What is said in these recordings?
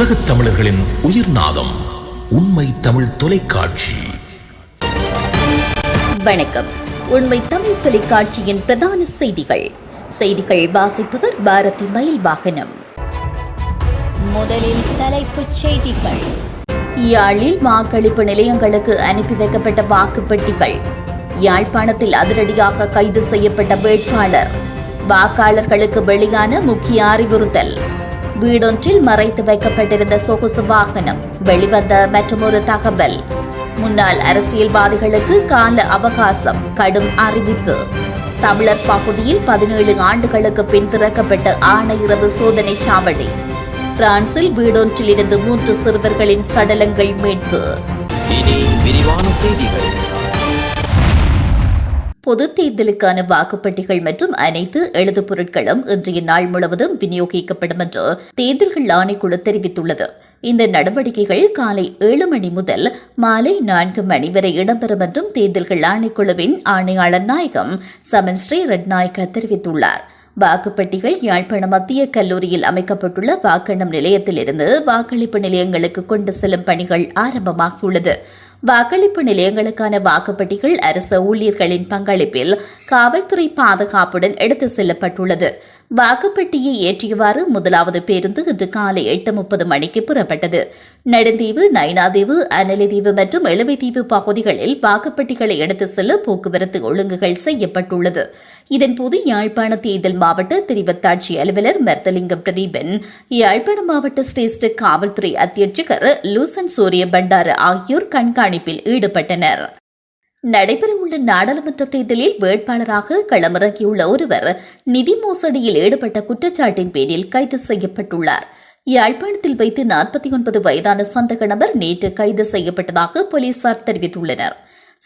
உலகத் தமிழர்களின் உயிர் நாதம் உண்மை தமிழ் தொலைக்காட்சி. வணக்கம். உண்மை தமிழ் தொலைக்காட்சியின் பிரதான செய்திகள். செய்திகள் வாசிப்பவர் பாரதி மயில் வாகனம் முதலில் தலைப்புச் செய்திகள். யாழில் வாக்களிப்பு நிலையங்களுக்கு அனுப்பி வைக்கப்பட்ட வாக்குப்பெட்டிகள். யாழ்ப்பாணத்தில் அதிரடியாக கைது செய்யப்பட்ட வேட்பாளர். வாக்காளர்களுக்கு வெளியான முக்கிய அறிவுறுத்தல். வீடொன்றில் மறைத்து வைக்கப்பட்டிருந்த சொகுசு வாகனம் வெளிவந்த மற்றொரு தகவல். முன்னாள் அரசியல்வாதிகளுக்கு கால அவகாசம் கடும் அறிவிப்பு. தமிழர் பகுதியில் பதினேழு ஆண்டுகளுக்கு பின் திறக்கப்பட்ட ஆணையிறவு சோதனை சாவடி. பிரான்சில் வீடொன்றில் இருந்து மூன்று சிறுவர்களின் சடலங்கள் மீட்பு. பொதுத் பொது தேர்தலுக்கான வாக்குப்பட்டிகள் மற்றும் அனைத்து எழுது பொருட்களும் இன்றைய நாள் முழுவதும் விநியோகிக்கப்படும் என்று தேர்தல்கள் ஆணைக்குழு தெரிவித்துள்ளது. இந்த நடவடிக்கைகள் காலை ஏழு மணி முதல் மாலை நான்கு மணி வரை இடம்பெறும் என்றும் தேர்தல்கள் ஆணைக்குழுவின் ஆணையாளர் நாயகம் சமன் ஸ்ரீ ரட்நாயக்க தெரிவித்துள்ளார். வாக்குப்பட்டிகள் யாழ்ப்பாண மத்திய கல்லூரியில் அமைக்கப்பட்டுள்ள வாக்கெண்ணும் நிலையத்திலிருந்து வாக்களிப்பு நிலையங்களுக்கு கொண்டு செல்லும் பணிகள் ஆரம்பமாகியுள்ளது. வாக்களிப்பு நிலையங்களுக்கான வாக்குப்பட்டிகள் அரசு ஊழியர்களின் பங்களிப்பில் காவல்துறை பாதுகாப்புடன் எடுத்து செல்லப்பட்டுள்ளது. வாக்குப்பெட்டியை ஏற்றியவாறு முதலாவது பேருந்து இன்று காலை எட்டு முப்பது மணிக்கு புறப்பட்டது. நெடுந்தீவு நைனாதீவு அனலிதீவு மற்றும் எழுவைதீவு பகுதிகளில் வாக்குப்பெட்டிகளை எடுத்து செல்ல போக்குவரத்து ஒழுங்குகள் செய்யப்பட்டுள்ளது. இதன்போது யாழ்ப்பாண தேர்தல் மாவட்ட தெரிவத்தாட்சி அலுவலர் மெர்தலிங்கம் பிரதீபன் யாழ்ப்பாண மாவட்ட சிரேஷ்ட காவல்துறை அத்தியட்சகர் லூசன் சூரிய பண்டார ஆகியோர் கண்காணிப்பில் ஈடுபட்டனர். நடைபெறவுள்ள நாடாளுமன்ற தேர்தலில் வேட்பாளராக களமிறங்கியுள்ள ஒருவர் நிதி மோசடியில் ஈடுபட்ட குற்றச்சாட்டின் பேரில் கைது செய்யப்பட்டுள்ளார். யாழ்ப்பாணத்தில் வைத்து நாற்பத்தி ஒன்பது வயதான சந்தக நபர் நேற்று கைது செய்யப்பட்டதாக போலீசார் தெரிவித்துள்ளனர்.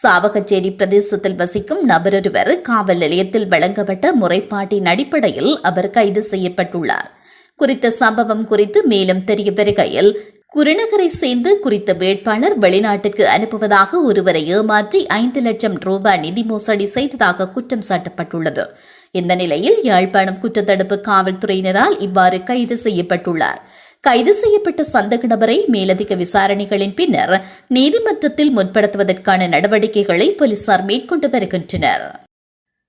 சாவகச்சேரி பிரதேசத்தில் வசிக்கும் நபரொருவர் காவல் நிலையத்தில் வழங்கப்பட்ட முறைப்பாட்டின் அடிப்படையில் அவர் கைது செய்யப்பட்டுள்ளார். குறித்த சம்பவம் குறித்து மேலும் தெரிய வருகையில் குருநகரை சேர்ந்து குறித்த வேட்பாளர் வெளிநாட்டுக்கு அனுப்புவதாக ஒருவரை ஏமாற்றி ஐந்து லட்சம் ரூபாய் நிதி மோசடி செய்ததாக குற்றம் சாட்டப்பட்டுள்ளது. இந்த நிலையில் யாழ்ப்பாணம் குற்றத்தடுப்பு காவல்துறையினரால் இவ்வாறு கைது செய்யப்பட்டுள்ளார். கைது செய்யப்பட்ட சந்தக நபரை மேலதிக விசாரணைகளின் பின்னர் நீதிமன்றத்தில் முற்படுத்துவதற்கான நடவடிக்கைகளை போலீசார் மேற்கொண்டு வருகின்றனர்.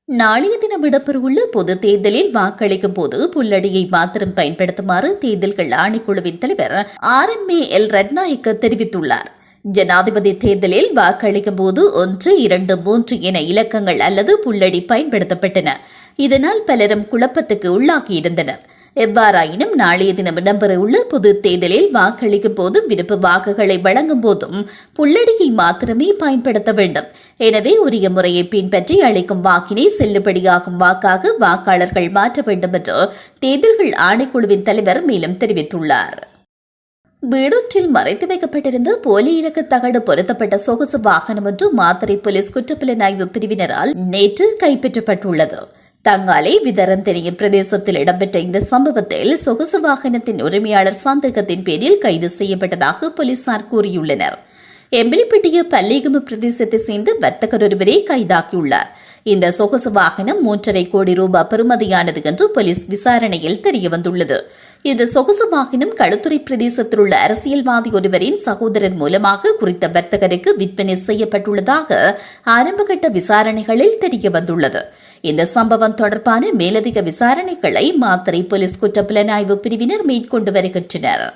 நாளைய தினம் இடம்பெறவுள்ள பொது தேர்தலில் வாக்களிக்கும் போது புல்லடியை மாத்திரம் பயன்படுத்துமாறு தேர்தல்கள் ஆணைக்குழுவின் தலைவர் R M A L Ratnayake தெரிவித்துள்ளார். ஜனாதிபதி தேர்தலில் வாக்களிக்கும் போது ஒன்று இரண்டு மூன்று என இலக்கங்கள் அல்லது புல்லடி பயன்படுத்தப்பட்டன. இதனால் பலரும் குழப்பத்துக்கு உள்ளாகியிருந்தனர். எவ்வாறாயினும் நாளைய தினம் இடம்பெறவுள்ள பொது தேர்தலில் வாக்களிக்கும் போதும் விருப்ப வாக்குகளை வழங்கும் போதும் புள்ளடியை மாத்திரமே பயன்படுத்த வேண்டும். எனவே உரிய முறையை பின்பற்றி அளிக்கும் வாக்கினை செல்லுபடியாகும் வாக்காக வாக்காளர்கள் மாற்ற வேண்டும் என்று தேர்தல்கள் ஆணைக்குழுவின் தலைவர் மேலும் தெரிவித்துள்ளார். வீடொன்றில் மறைத்து வைக்கப்பட்டிருந்த போலி இலக்கு தகடு பொருத்தப்பட்ட சொகுசு வாகனம் ஒன்று மாத்திரை போலீஸ் குற்றப்புலனாய்வு பிரிவினரால் நேற்று கைப்பற்றப்பட்டுள்ளது. தங்காலை விதரந்தெனிய பிரதேசத்தில் இடம்பெற்ற இந்த சம்பவத்தில் சொகுசு வாகனத்தின் உரிமையாளர் சந்தேகத்தின் பேரில் கைது செய்யப்பட்டதாக போலீசார் கூறியுள்ளனர். எம்பிலிப்பட்டிய பல்லிகும பிரதேசத்தை சேர்ந்த வர்த்தகர் ஒருவரை கைதாக்கியுள்ளார். இந்த சொகுசு வாகனம் மூன்றரை கோடி ரூபாய் பெறுமதியானது என்று போலீஸ் விசாரணையில் தெரியவந்துள்ளது இந்த சொகுசு வாகனம் களுத்துறை பிரதேசத்தில் உள்ள அரசியல்வாதி ஒருவரின் சகோதரன் மூலமாக குறித்த வர்த்தகருக்கு விற்பனை செய்யப்பட்டுள்ளதாக ஆரம்பகட்ட விசாரணைகளில் தெரியவந்துள்ளது இந்த சம்பவம் தொடர்பான மேலதிக விசாரணைகளை மாத்தறை போலீஸ் குற்றப்புலனாய்வு பிரிவினர் மேற்கொண்டு வருகின்றனர்.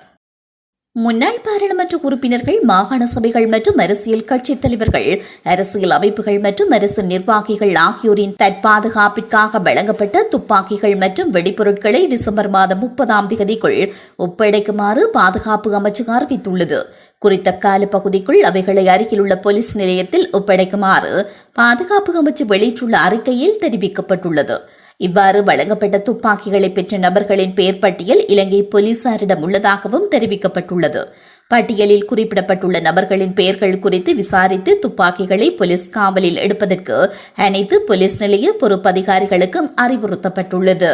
முன்னாள் பாராளுமன்ற உறுப்பினர்கள் மாகாண சபைகள் மற்றும் அரசியல் கட்சித் தலைவர்கள் அரசியல் அமைப்புகள் மற்றும் அரசு நிர்வாகிகள் ஆகியோரின் தற்பாதுகாப்பிற்காக வழங்கப்பட்ட துப்பாக்கிகள் மற்றும் வெடிப்பொருட்களை டிசம்பர் மாதம் முப்பதாம் தேதிக்குள் ஒப்படைக்குமாறு பாதுகாப்பு அமைச்சு அறிவித்துள்ளது. குறித்த காலப்பகுதிக்குள் அவைகளை அருகிலுள்ள போலீஸ் நிலையத்தில் ஒப்படைக்குமாறு பாதுகாப்பு அமைச்சு வெளியிட்டுள்ள அறிக்கையில் தெரிவிக்கப்பட்டுள்ளது. இவ்வாறு வழங்கப்பட்ட துப்பாக்கிகளை பெற்ற நபர்களின் பெயர் பட்டியல் இலங்கை போலீசாரிடம் உள்ளதாகவும் தெரிவிக்கப்பட்டுள்ளது. பட்டியலில் குறிப்பிடப்பட்டுள்ள நபர்களின் பெயர்கள் குறித்து விசாரித்து துப்பாக்கிகளை போலீஸ் காவலில் எடுப்பதற்கு அனைத்து போலீஸ் நிலைய பொறுப்பதிகாரிகளுக்கும் அறிவுறுத்தப்பட்டுள்ளது.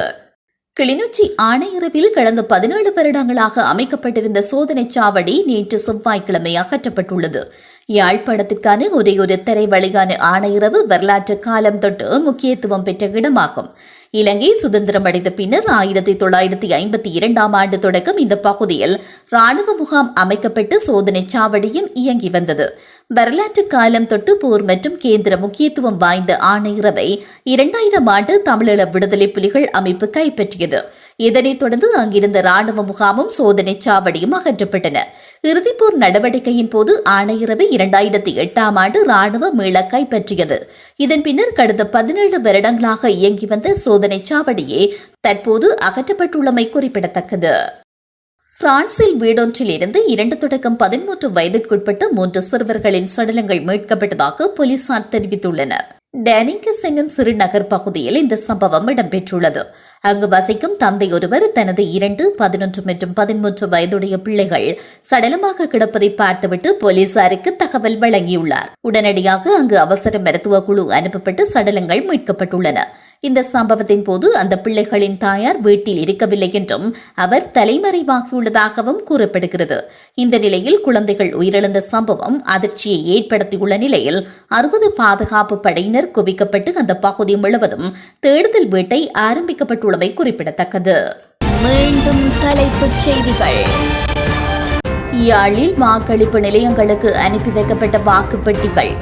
கிளிநொச்சி ஆணையரவில் கடந்த பதினேழு வருடங்களாக அமைக்கப்பட்டிருந்த சோதனை சாவடி நேற்று செவ்வாய்க்கிழமை அகற்றப்பட்டுள்ளது. யாழ்ப்பாணத்திற்கான ஒரே ஒரு திரைவழியான ஆணையரவு வரலாற்று காலம் தொட்டு முக்கியத்துவம் பெற்ற இடமாகும். இலங்கை சுதந்திரம் அடைந்த பின்னர் ஆயிரத்தி தொள்ளாயிரத்தி ஐம்பத்தி இரண்டாம் ஆண்டு தொடக்கம் இந்த பகுதியில் ராணுவ முகாம் அமைக்கப்பட்டு சோதனை சாவடியும் இயங்கி வந்தது. வரலாற்று காலம் தொட்டு போர் மற்றும் கேந்திர முக்கியத்துவம் வாய்ந்த ஆணையரவை இரண்டாயிரம் ஆண்டு தமிழீழ விடுதலை புலிகள் அமைப்பு கைப்பற்றியது. இதனைத் தொடர்ந்து அங்கிருந்த ராணுவ முகாமும் சோதனை சாவடியும் அகற்றப்பட்டன. இறுதிப்போர் நடவடிக்கையின் போது ஆணையரவை இரண்டாயிரத்தி எட்டாம் ஆண்டு ராணுவ மீள கைப்பற்றியது இதன் பின்னர் கடந்த பதினேழு வருடங்களாக இயங்கி வந்த சோதனை சாவடியே தற்போது அகற்றப்பட்டுள்ளமை குறிப்பிடத்தக்கது. பிரான்சில் வீடொன்றில் இருந்து இரண்டு தொடக்கம் பதிமூன்று வயதிற்குட்பட்ட மூன்று சிறுவர்களின் சடலங்கள் மீட்கப்பட்டதாக போலீசார் தெரிவித்துள்ளனர். டேனிங்கஸ் என்னும் சிறுநகர் பகுதியில் இந்த சம்பவம் இடம்பெற்றுள்ளது. அங்கு வசிக்கும் தந்தை ஒருவர் தனது இரண்டு பதினொன்று மற்றும் பதிமூன்று வயதுடைய பிள்ளைகள் சடலமாக கிடப்பதை பார்த்துவிட்டு போலீசாருக்கு தகவல் வழங்கியுள்ளார். உடனடியாக அங்கு அவசர மருத்துவ குழு அனுப்பப்பட்டு சடலங்கள் மீட்கப்பட்டுள்ளன. இந்த சம்பவத்தின் போது அந்த பிள்ளைகளின் தாயார் வீட்டில் இருக்கவில்லை என்றும் அவர் தலைமறைவாகியுள்ளதாகவும் கூறப்படுகிறது. இந்த நிலையில் குழந்தைகள் உயிரிழந்த சம்பவம் அதிர்ச்சியை ஏற்படுத்தியுள்ள நிலையில் அறுபது பாதுகாப்பு படையினர் குவிக்கப்பட்டு அந்த பகுதி முழுவதும் தேடுதல் வேட்டை ஆரம்பிக்கப்பட்டுள்ளமை குறிப்பிடத்தக்கது. மீண்டும் தலைப்புச் செய்திகள். யாழில் வாக்களிப்பு நிலையங்களுக்கு அனுப்பி வைக்கப்பட்ட வாக்குப்பெட்டிகள்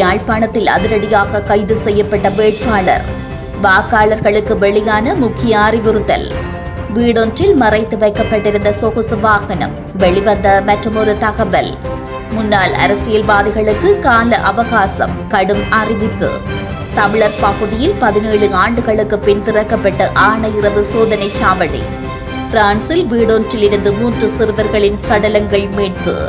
யாழ்ப்பாணத்தில் அதிரடியாக கைது செய்யப்பட்ட வேட்பாளர். வாக்காளர்களுக்கு வெளியான முக்கிய அறிவுறுத்தல். வீடொன்றில் மறைத்து வைக்கப்பட்டிருந்த சொகுசு வாகனம் வெளிவந்த மற்றொரு தகவல். முன்னாள் அரசியல்வாதிகளுக்கு கால அவகாசம் கடும் அறிவிப்பு. தமிழர் பகுதியில் பதினேழு ஆண்டுகளுக்கு பின் திறக்கப்பட்ட ஆணையிறவு சோதனை சாவடி. பிரான்சில் வீடொன்றில் இருந்து மூன்று சிறுவர்களின் சடலங்கள் மீட்பு.